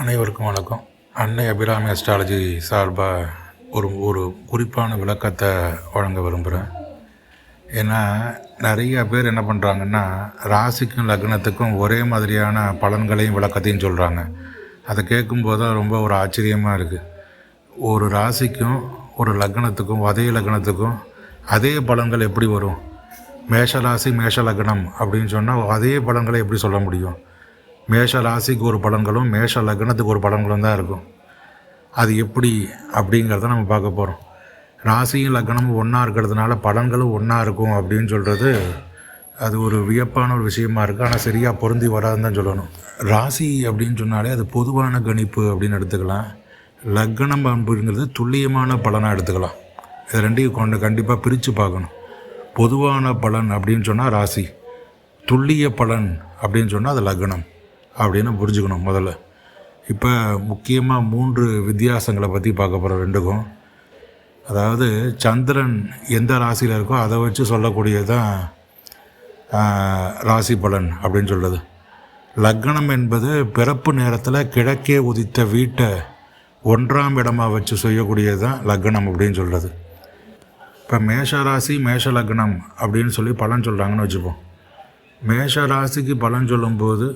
அனைவருக்கும் வணக்கம். அன்னை அபிராமி அஸ்ட்ராலஜி சார்பாக ஒரு ஒரு குறிப்பான விளக்கத்தை வழங்க விரும்புகிறேன் ஏன்னா நிறைய பேர் என்ன பண்ணுறாங்கன்னா ராசிக்கும் லக்னத்துக்கும் ஒரே மாதிரியான பலன்களையும் விளக்கத்தையும் சொல்கிறாங்க அதை கேட்கும்போது தான் ரொம்ப ஒரு ஆச்சரியமாக இருக்குது ஒரு ராசிக்கும் ஒரு லக்னத்துக்கும் அதே லக்னத்துக்கும் அதே பலன்கள் எப்படி வரும்? மேஷ ராசி மேஷ லக்னம் அப்படின்னு சொன்னால் அதே பலன்களை எப்படி சொல்ல முடியும்? மேஷ ராசிக்கு ஒரு பலன்களும் மேஷ லக்னத்துக்கு ஒரு பலன்களும் தான் இருக்கும். அது எப்படி அப்படிங்கிறத நம்ம பார்க்க போகிறோம் ராசியும் லக்னமும் ஒன்றா இருக்கிறதுனால பலன்களும் ஒன்றா இருக்கும் அப்படின்னு சொல்கிறது அது ஒரு வியப்பான ஒரு விஷயமா இருக்குது ஆனால் சரியாக பொருந்தி வராதுன்னு தான் சொல்லணும். ராசி அப்படின்னு சொன்னாலே அது பொதுவான கணிப்பு அப்படின்னு எடுத்துக்கலாம். லக்னம் அப்படிங்கிறது துல்லியமான பலனாக எடுத்துக்கலாம். இது ரெண்டையும் கொண்டு கண்டிப்பாக பிரித்து பார்க்கணும். பொதுவான பலன் அப்படின்னு சொன்னால் ராசி. துல்லிய பலன் அப்படின்னு சொன்னால் அது லக்னம். அப்படின்னு புரிஞ்சுக்கணும் முதல்ல. இப்போ முக்கியமாக மூன்று வித்தியாசங்களை பற்றி பார்க்க போகிறோம் ரெண்டுக்கும். அதாவது சந்திரன் எந்த ராசியில் இருக்கோ அதை வச்சு சொல்லக்கூடியது தான் ராசி பலன் அப்படின்னு சொல்கிறது லக்னம் என்பது பிறப்பு நேரத்தில் கிழக்கே உதித்த வீட்டை ஒன்றாம் இடமாக வச்சு செய்யக்கூடியது தான் லக்னம் அப்படின்னு சொல்கிறது இப்போ மேஷ ராசி மேஷ லக்னம் அப்படின்னு சொல்லி பலன் சொல்கிறாங்கன்னு வச்சுப்போம். மேஷ ராசிக்கு பலன் சொல்லும்போது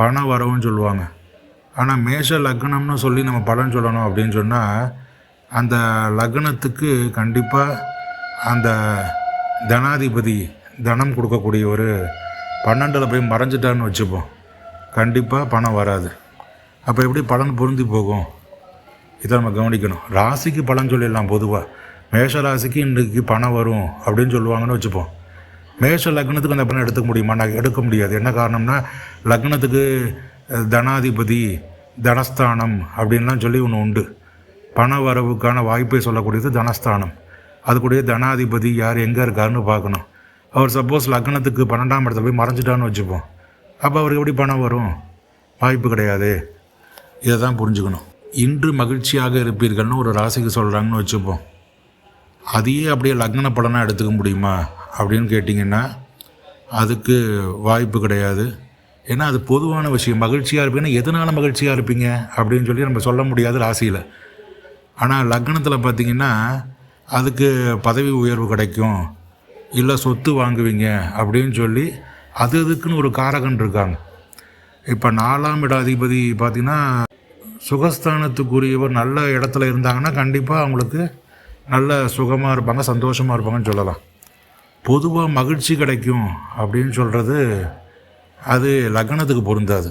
பண வரவுன்னு சொல்லுவாங்க. ஆனால் மேஷ லக்னம்னு சொல்லி நம்ம பலன் சொல்லணும் அப்படின்னு சொன்னால் அந்த லக்னத்துக்கு கண்டிப்பாக அந்த தனாதிபதி தனம் கொடுக்கக்கூடிய ஒரு பன்னெண்டில் போய் மறைஞ்சிட்டான்னு வச்சுப்போம். கண்டிப்பாக பணம் வராது. அப்போ எப்படி பலன் பொருந்தி போகும்? இதை நம்ம கவனிக்கணும். ராசிக்கு பலன் சொல்லிடலாம் பொதுவாக மேஷ ராசிக்கு இன்றைக்கு பணம் வரும் அப்படின்னு சொல்லுவாங்கன்னு வச்சுப்போம். மேஷ லக்னத்துக்கு அந்த பணம் எடுத்துக்க முடியுமா? நான் எடுக்க முடியாது. என்ன காரணம்னா லக்னத்துக்கு தனாதிபதி தனஸ்தானம் அப்படின்லாம் சொல்லி ஒன்று உண்டு. பண வரவுக்கான வாய்ப்பை சொல்லக்கூடியது தனஸ்தானம். அதுக்குடைய தனாதிபதி யார் எங்கே இருக்காருன்னு பார்க்கணும். அவர் சப்போஸ் லக்னத்துக்கு பன்னெண்டாம் இடத்துல போய் மறைஞ்சிட்டான்னு வச்சுப்போம். அப்போ அவருக்கு எப்படி பணம் வரும்? வாய்ப்பு கிடையாது. இதை தான் புரிஞ்சுக்கணும். இன்று மகிழ்ச்சியாக இருப்பீர்கள்னு ஒரு ராசிக்கு சொல்கிறாங்கன்னு வச்சுப்போம். அதையே அப்படியே லக்ன பலனாக எடுத்துக்க முடியுமா அப்படின்னு கேட்டிங்கன்னா அதுக்கு வாய்ப்பு கிடையாது. ஏன்னா அது பொதுவான விஷயம். மகிழ்ச்சியாக இருப்பீங்கன்னா எதனால் மகிழ்ச்சியாக இருப்பீங்க? அப்படின்னு சொல்லி நம்ம சொல்ல முடியாது ராசியில். ஆனால் லக்னத்தில் பார்த்தீங்கன்னா அதுக்கு பதவி உயர்வு கிடைக்கும். இல்லை சொத்து வாங்குவீங்க அப்படின்னு சொல்லி அது அதுக்குன்னு ஒரு காரகன் இருக்காங்க. இப்போ நாலாம் இட அதிபதி பார்த்திங்கன்னா சுகஸ்தானத்துக்குரியவர் நல்ல இடத்துல இருந்தாங்கன்னா கண்டிப்பாக அவங்களுக்கு நல்ல சுகமாக இருப்பாங்க சந்தோஷமாக இருப்பாங்கன்னு சொல்லலாம். பொதுவாக மகிழ்ச்சி கிடைக்கும் அப்படின்னு சொல்கிறது அது லக்னத்துக்கு பொருந்தாது.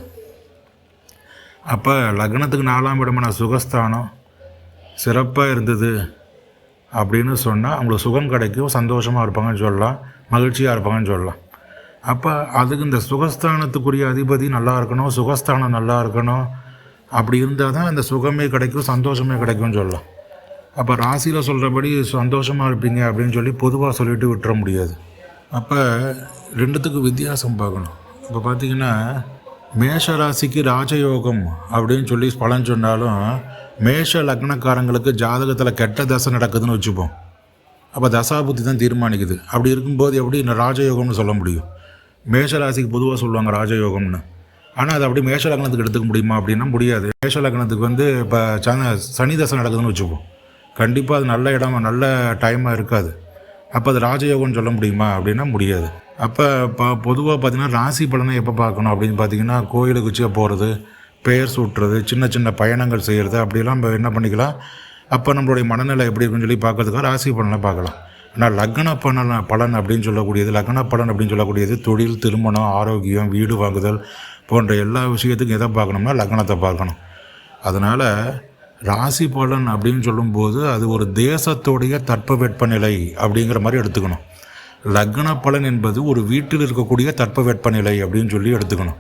அப்போ லக்னத்துக்கு நாலாம் இடமான சுகஸ்தானம் சிறப்பாக இருந்தது அப்படின்னு சொன்னால் அவங்களுக்கு சுகம் கிடைக்கும் சந்தோஷமாக இருப்பாங்கன்னு சொல்லலாம் மகிழ்ச்சியாக இருப்பாங்கன்னு சொல்லலாம். அப்போ அதுக்கு இந்த சுகஸ்தானத்துக்குரிய அதிபதி நல்லா இருக்கணும் சுகஸ்தானம் நல்லா இருக்கணும் அப்படி இருந்தால் தான் இந்த சுகமே கிடைக்கும் சந்தோஷமே கிடைக்கும்னு சொல்லலாம். அப்போ ராசியில் சொல்கிறபடி சந்தோஷமாக இருப்பீங்க அப்படின்னு சொல்லி பொதுவாக சொல்லிட்டு விட்டுற முடியாது. அப்போ ரெண்டுத்துக்கும் வித்தியாசம் பார்க்கணும். இப்போ பார்த்தீங்கன்னா மேஷ ராசிக்கு ராஜயோகம் அப்படின்னு சொல்லி பலன் சொன்னாலும் மேஷ லக்னக்காரங்களுக்கு ஜாதகத்தில் கெட்ட தசை நடக்குதுன்னு வச்சுப்போம். அப்போ தசாபுத்தி தான் தீர்மானிக்குது. அப்படி இருக்கும்போது எப்படி இந்த ராஜயோகம்னு சொல்ல முடியும்? மேஷ ராசிக்கு பொதுவாக சொல்லுவாங்க ராஜயோகம்னு. ஆனால் அது அப்படி மேஷ லக்னத்துக்கு எடுத்துக்க முடியுமா அப்படின்னா முடியாது. மேஷ லக்னத்துக்கு வந்து இப்போ சன சனி தசை நடக்குதுன்னு வச்சுப்போம். கண்டிப்பாக அது நல்ல இடமா நல்ல டைமாக இருக்காது. அப்போ அது ராஜயோகம்னு சொல்ல முடியுமா அப்படின்னா முடியாது. அப்போ இப்போ பொதுவாக பார்த்தீங்கன்னா ராசி பலனை எப்போ பார்க்கணும் அப்படின்னு பார்த்தீங்கன்னா கோயிலுக்கு உச்சியாக போகிறது பெயர் சூட்டுறது சின்ன சின்ன பயணங்கள் செய்கிறது அப்படிலாம் நம்ம என்ன பண்ணிக்கலாம்? அப்போ நம்மளுடைய மனநிலை எப்படி இருக்குன்னு சொல்லி பார்க்கறதுக்காக ராசி பலனை பார்க்கலாம். ஆனால் லக்ன பலன் பலன் அப்படின்னு சொல்லக்கூடியது லக்ன பலன் அப்படின்னு சொல்லக்கூடியது தொழில் திருமணம் ஆரோக்கியம் வீடு வாங்குதல் போன்ற எல்லா விஷயத்துக்கும் எதை பார்க்கணும்னா லக்னத்தை பார்க்கணும். அதனால் ராசி பலன் அப்படின்னு சொல்லும்போது அது ஒரு தேசத்துடைய தட்பவெப்பநிலை அப்படிங்கிற மாதிரி எடுத்துக்கணும். லக்ன பலன் என்பது ஒரு வீட்டில் இருக்கக்கூடிய தட்பவெப்பநிலை அப்படின்னு சொல்லி எடுத்துக்கணும்.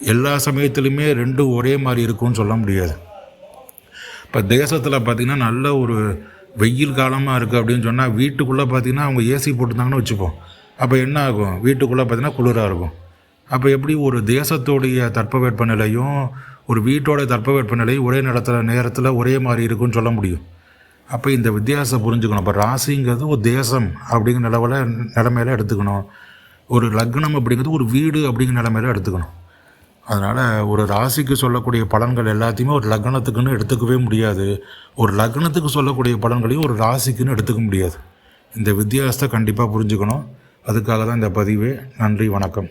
எல்லா சமயத்துலையுமே ரெண்டும் ஒரே மாதிரி இருக்கும்னு சொல்ல முடியாது. இப்போ தேசத்தில் பார்த்திங்கன்னா நல்ல ஒரு வெயில் காலமாக இருக்குது அப்படின்னு சொன்னால் வீட்டுக்குள்ளே பார்த்திங்கன்னா அவங்க ஏசி போட்டுருந்தாங்கன்னு வச்சுப்போம். அப்போ என்ன ஆகும்? வீட்டுக்குள்ளே பார்த்திங்கன்னா குளிராக இருக்கும். அப்போ எப்படி ஒரு தேசத்தோடைய தட்பவெப்பநிலையும் ஒரு வீட்டோட தட்பவெப்பநிலையும் ஒரே நேரத்தில் நேரத்தில் ஒரே மாதிரி இருக்குன்னு சொல்ல முடியும். அப்போ இந்த வித்தியாசம் புரிஞ்சுக்கணும். அப்போ ராசிங்கிறது ஒரு தேசம் அப்படிங்கிற நிலவில் நிலமையில எடுத்துக்கணும். ஒரு லக்னம் அப்படிங்கிறது ஒரு வீடு அப்படிங்கிற நிலமையில எடுத்துக்கணும். அதனால் ஒரு ராசிக்கு சொல்லக்கூடிய பலன்கள் எல்லாத்தையுமே ஒரு லக்னத்துக்குன்னு எடுத்துக்கவே முடியாது. ஒரு லக்னத்துக்கு சொல்லக்கூடிய பலன்களையும் ஒரு ராசிக்குன்னு எடுத்துக்க முடியாது. இந்த வித்தியாசத்தை கண்டிப்பாக புரிஞ்சுக்கணும். அதுக்காக தான் இந்த பதிவு. நன்றி வணக்கம்.